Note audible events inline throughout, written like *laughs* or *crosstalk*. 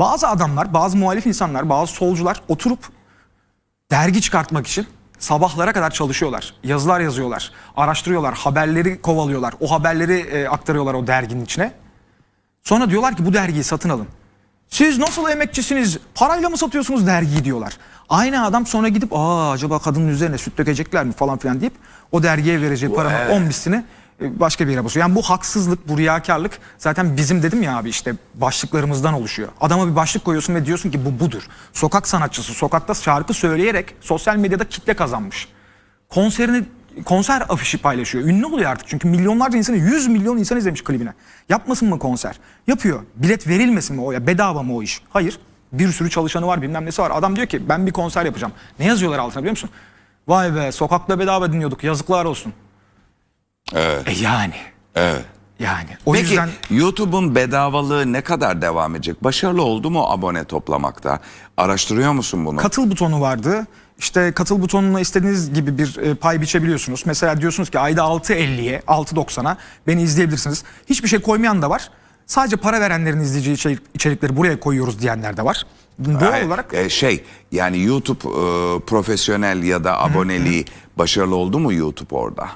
Bazı adamlar, bazı muhalif insanlar, bazı solcular oturup dergi çıkartmak için sabahlara kadar çalışıyorlar. Yazılar yazıyorlar, araştırıyorlar, haberleri kovalıyorlar. O haberleri e, aktarıyorlar o derginin içine. Sonra diyorlar ki bu dergiyi satın alın. Siz nasıl emekçisiniz? Parayla mı satıyorsunuz dergiyi diyorlar. Aynı adam sonra gidip aa acaba kadının üzerine süt dökecekler mi falan filan deyip o dergiye vereceği paranın evet. 10 mislini e, başka bir yere basıyor. Yani bu haksızlık, bu riyakarlık zaten bizim dedim ya abi işte başlıklarımızdan oluşuyor. Adama bir başlık koyuyorsun ve diyorsun ki bu budur. Sokak sanatçısı sokakta şarkı söyleyerek sosyal medyada kitle kazanmış. Konserini konser afişi paylaşıyor. Ünlü oluyor artık çünkü milyonlarca insanı 100 milyon insan izlemiş klibine. Yapmasın mı konser? Yapıyor. Bilet verilmesin mi o ya? Bedava mı o iş? Hayır. Bir sürü çalışanı var bilmem nesi var. Adam diyor ki ben bir konser yapacağım. Ne yazıyorlar altına biliyor musun? Vay be sokakta bedava dinliyorduk yazıklar olsun. Evet. E yani. Evet. Yani. O Peki yüzden YouTube'un bedavalığı ne kadar devam edecek? Başarılı oldu mu abone toplamakta? Araştırıyor musun bunu? katıl butonu vardı. İşte katıl butonuna istediğiniz gibi bir e, pay biçebiliyorsunuz. Mesela diyorsunuz ki ayda 6.50'ye, 6.90'a beni izleyebilirsiniz. Hiçbir şey koymayan da var. Sadece para verenlerin izleyeceği içerik- içerikleri buraya koyuyoruz diyenler de var. Doğal Hayır, olarak e, şey yani YouTube e, profesyonel ya da aboneliği başarılı oldu mu YouTube orada?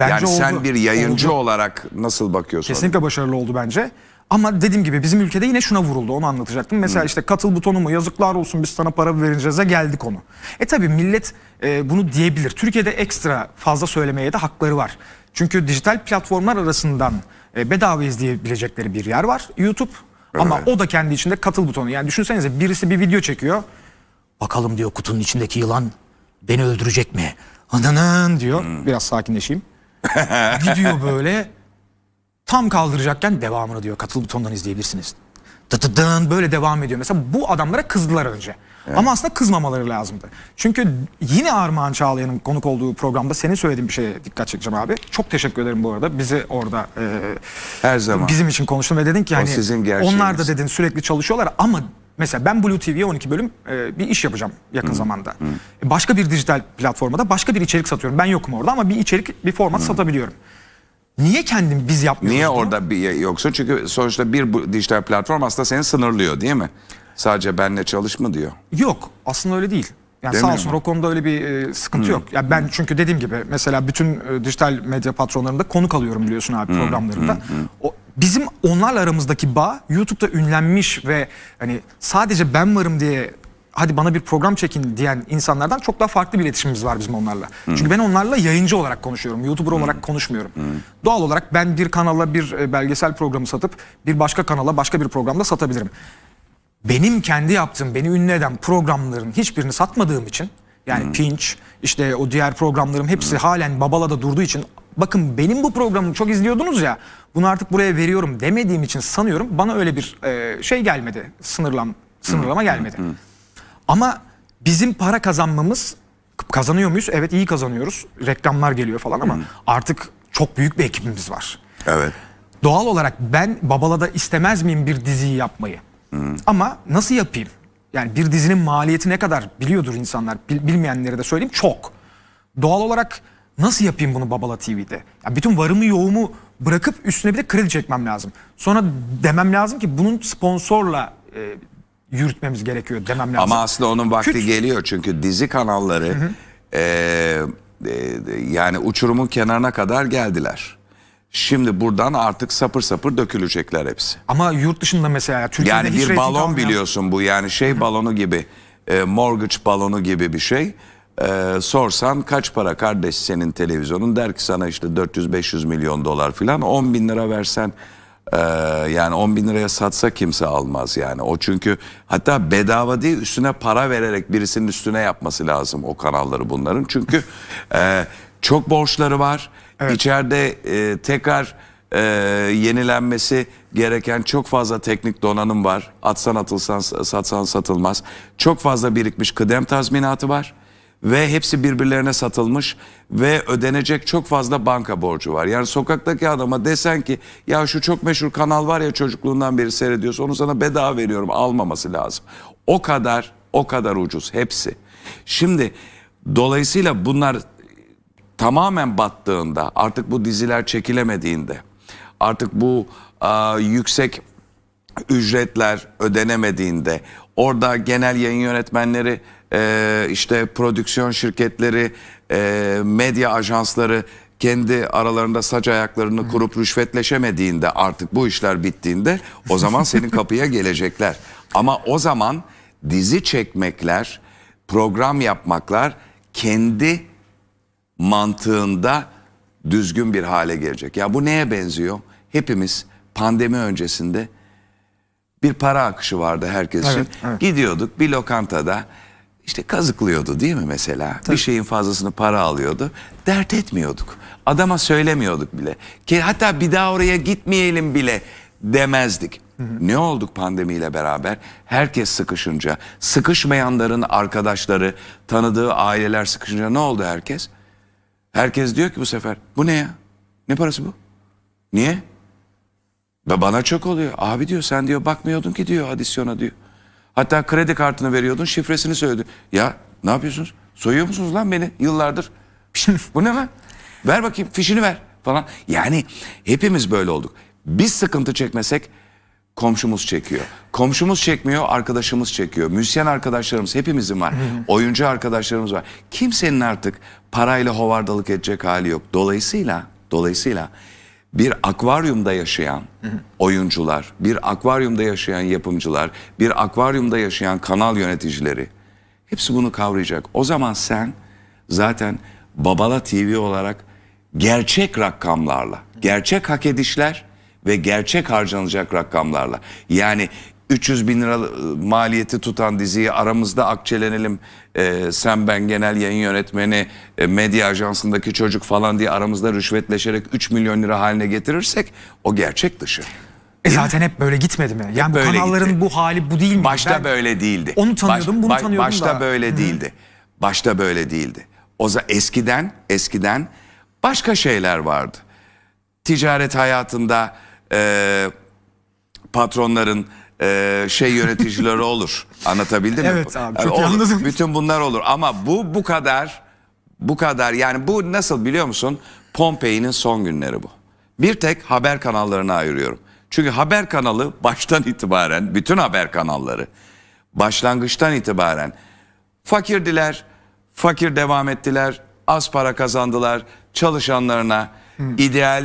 Bence yani sen oldu. bir yayıncı Oldu. olarak nasıl bakıyorsun? kesinlikle başarılı oldu bence. Ama dediğim gibi bizim ülkede yine şuna vuruldu onu anlatacaktım. Mesela işte katıl butonu mu yazıklar olsun biz sana para vereceğize geldi konu. E tabi millet e, bunu diyebilir. Türkiye'de ekstra fazla söylemeye de hakları var. Çünkü dijital platformlar arasından e, bedava izleyebilecekleri bir yer var YouTube. Ama Evet. o da kendi içinde katıl butonu. Yani düşünsenize birisi bir video çekiyor. Bakalım diyor kutunun içindeki yılan beni öldürecek mi? Ananın diyor. Biraz sakinleşeyim. *laughs* Gidiyor böyle tam kaldıracakken devamını diyor katıl butonundan izleyebilirsiniz. Tıtıdın böyle devam ediyor. Mesela bu adamlara kızdılar önce. Ama aslında kızmamaları lazımdı. Çünkü yine Armağan Çağlayan'ın konuk olduğu programda senin söylediğin bir şeye dikkat çekeceğim abi. Çok teşekkür ederim bu arada. Bizi orada e, Her zaman. bizim için konuştun ve dedin ki hani onlar da dedin sürekli çalışıyorlar ama mesela ben Blue TV'ye 12 bölüm e, bir iş yapacağım yakın zamanda. E, Başka bir dijital platformada başka bir içerik satıyorum. Ben yokum orada ama bir içerik bir format satabiliyorum. Niye kendim biz yapmıyoruz? Niye bunu? orada bir yoksun? Çünkü sonuçta bir dijital platform aslında seni sınırlıyor değil mi? Sadece benle çalış mı diyor. Yok aslında öyle değil. Yani sağ mi olsun ama? o konuda öyle bir e, sıkıntı yok. Ya ben çünkü dediğim gibi mesela bütün e, dijital medya patronlarında konuk alıyorum biliyorsun abi programlarında. O, bizim onlarla aramızdaki bağ YouTube'da ünlenmiş ve hani sadece ben varım diye hadi bana bir program çekin diyen insanlardan çok daha farklı bir iletişimimiz var bizim onlarla. Çünkü ben onlarla yayıncı olarak konuşuyorum. YouTuber olarak konuşmuyorum. Doğal olarak ben bir kanala bir e, belgesel programı satıp bir başka kanala başka bir programda satabilirim benim kendi yaptığım, beni ünlü eden programların hiçbirini satmadığım için yani Pinch, işte o diğer programlarım hepsi halen Babala'da durduğu için bakın benim bu programımı çok izliyordunuz ya bunu artık buraya veriyorum demediğim için sanıyorum bana öyle bir e, şey gelmedi. Sınırlam, sınırlama gelmedi. Ama bizim para kazanmamız kazanıyor muyuz? Evet iyi kazanıyoruz. Reklamlar geliyor falan ama artık çok büyük bir ekibimiz var. Evet. Doğal olarak ben Babala'da istemez miyim bir diziyi yapmayı? Ama nasıl yapayım? Yani bir dizinin maliyeti ne kadar biliyordur insanlar. Bil- bilmeyenlere de söyleyeyim çok. Doğal olarak nasıl yapayım bunu Babala TV'de? Ya bütün varımı yoğumu bırakıp üstüne bir de kredi çekmem lazım. Sonra demem lazım ki bunun sponsorla e, yürütmemiz gerekiyor demem lazım. Ama aslında onun vakti Küç- geliyor çünkü dizi kanalları e, e, yani uçurumun kenarına kadar geldiler. Şimdi buradan artık sapır sapır dökülecekler hepsi. Ama yurt dışında mesela Türkiye'de Yani hiç bir balon biliyorsun bu yani şey balonu gibi e, mortgage balonu gibi bir şey. E, sorsan kaç para kardeş senin televizyonun der ki sana işte 400-500 milyon dolar filan 10 bin lira versen e, yani 10 bin liraya satsa kimse almaz yani o çünkü hatta bedava değil üstüne para vererek birisinin üstüne yapması lazım o kanalları bunların çünkü *laughs* e, çok borçları var İçeride e, tekrar e, yenilenmesi gereken çok fazla teknik donanım var. Atsan atılsan satsan satılmaz. Çok fazla birikmiş kıdem tazminatı var. Ve hepsi birbirlerine satılmış ve ödenecek çok fazla banka borcu var. Yani sokaktaki adama desen ki ya şu çok meşhur kanal var ya çocukluğundan beri seyrediyorsa onu sana bedava veriyorum almaması lazım. O kadar o kadar ucuz hepsi. Şimdi dolayısıyla bunlar tamamen battığında artık bu diziler çekilemediğinde artık bu aa, yüksek ücretler ödenemediğinde orada genel yayın yönetmenleri e, işte prodüksiyon şirketleri e, medya ajansları kendi aralarında saç ayaklarını kurup rüşvetleşemediğinde artık bu işler bittiğinde o zaman senin kapıya *laughs* gelecekler. Ama o zaman dizi çekmekler, program yapmaklar kendi mantığında düzgün bir hale gelecek. Ya bu neye benziyor? Hepimiz pandemi öncesinde bir para akışı vardı herkes için. Evet, evet. Gidiyorduk bir lokantada işte kazıklıyordu değil mi mesela? Bir şeyin fazlasını para alıyordu. Dert etmiyorduk. Adama söylemiyorduk bile. Ki hatta bir daha oraya gitmeyelim bile demezdik. Ne olduk pandemiyle beraber? Herkes sıkışınca, sıkışmayanların arkadaşları, tanıdığı aileler sıkışınca ne oldu herkes? Herkes diyor ki bu sefer bu ne ya? Ne parası bu? Niye? Ve bana çok oluyor. Abi diyor sen diyor bakmıyordun ki diyor adisyona diyor. Hatta kredi kartını veriyordun şifresini söyledi. Ya ne yapıyorsunuz? Soyuyor musunuz lan beni yıllardır? *laughs* Bu ne lan? Ver bakayım fişini ver falan. Yani hepimiz böyle olduk. Biz sıkıntı çekmesek komşumuz çekiyor. Komşumuz çekmiyor, arkadaşımız çekiyor. Müzisyen arkadaşlarımız hepimizin var. Oyuncu arkadaşlarımız var. Kimsenin artık parayla hovardalık edecek hali yok. Dolayısıyla, dolayısıyla bir akvaryumda yaşayan oyuncular, bir akvaryumda yaşayan yapımcılar, bir akvaryumda yaşayan kanal yöneticileri hepsi bunu kavrayacak. O zaman sen zaten Babala TV olarak gerçek rakamlarla, gerçek hak edişler ve gerçek harcanacak rakamlarla yani 300 bin lira maliyeti tutan diziyi aramızda akçelenelim e, sen ben genel yayın yönetmeni e, medya ajansındaki çocuk falan diye aramızda rüşvetleşerek 3 milyon lira haline getirirsek o gerçek dışı. E zaten hep böyle gitmedi mi? Yani bu böyle kanalların gitti. bu hali bu değil mi? Başta Ben böyle değildi. Onu tanıyordum, bunu tanıyordum Başta da. böyle değildi. Başta böyle değildi. O zaman eskiden eskiden başka şeyler vardı. Ticaret hayatında e, patronların e, şey yöneticileri olur. Anlatabildim mi? Evet abi, çok iyi olur. anladım. Bütün bunlar olur ama bu bu kadar bu kadar yani bu nasıl biliyor musun? Pompei'nin son günleri bu. Bir tek haber kanallarına ayırıyorum. Çünkü haber kanalı baştan itibaren bütün haber kanalları başlangıçtan itibaren fakirdiler, fakir devam ettiler, az para kazandılar, çalışanlarına ideal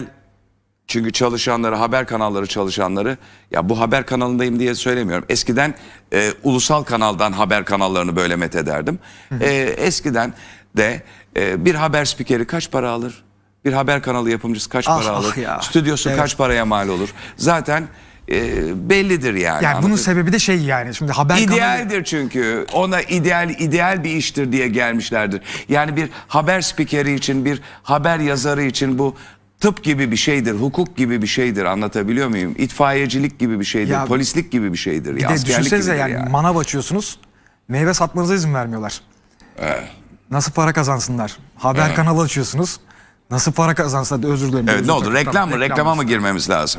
çünkü çalışanları, haber kanalları çalışanları, ya bu haber kanalındayım diye söylemiyorum. Eskiden e, ulusal kanaldan haber kanallarını böyle methederdim. E, eskiden de e, bir haber spikeri kaç para alır? Bir haber kanalı yapımcısı kaç Ah, para ah alır? ya. Stüdyosu Evet. kaç paraya mal olur? Zaten e, bellidir yani. Yani bunun anlatabiliyor sebebi de şey yani şimdi haber kanalı İdealdir çünkü. Ona ideal ideal bir iştir diye gelmişlerdir. Yani bir haber spikeri için, bir haber yazarı için bu tıp gibi bir şeydir, hukuk gibi bir şeydir. Anlatabiliyor muyum? İtfaiyecilik gibi bir şeydir, Ya- polislik gibi bir şeydir. bir ya, de askerlik düşünsenize gibidir yani, manav açıyorsunuz meyve satmanıza izin vermiyorlar. Nasıl para kazansınlar? Haber kanalı açıyorsunuz. Nasıl para kazansınlar? Özür dilerim. Evet özür ne oldu? dilerim. Reklam mı? Tamam, Reklama reklam. mı girmemiz lazım?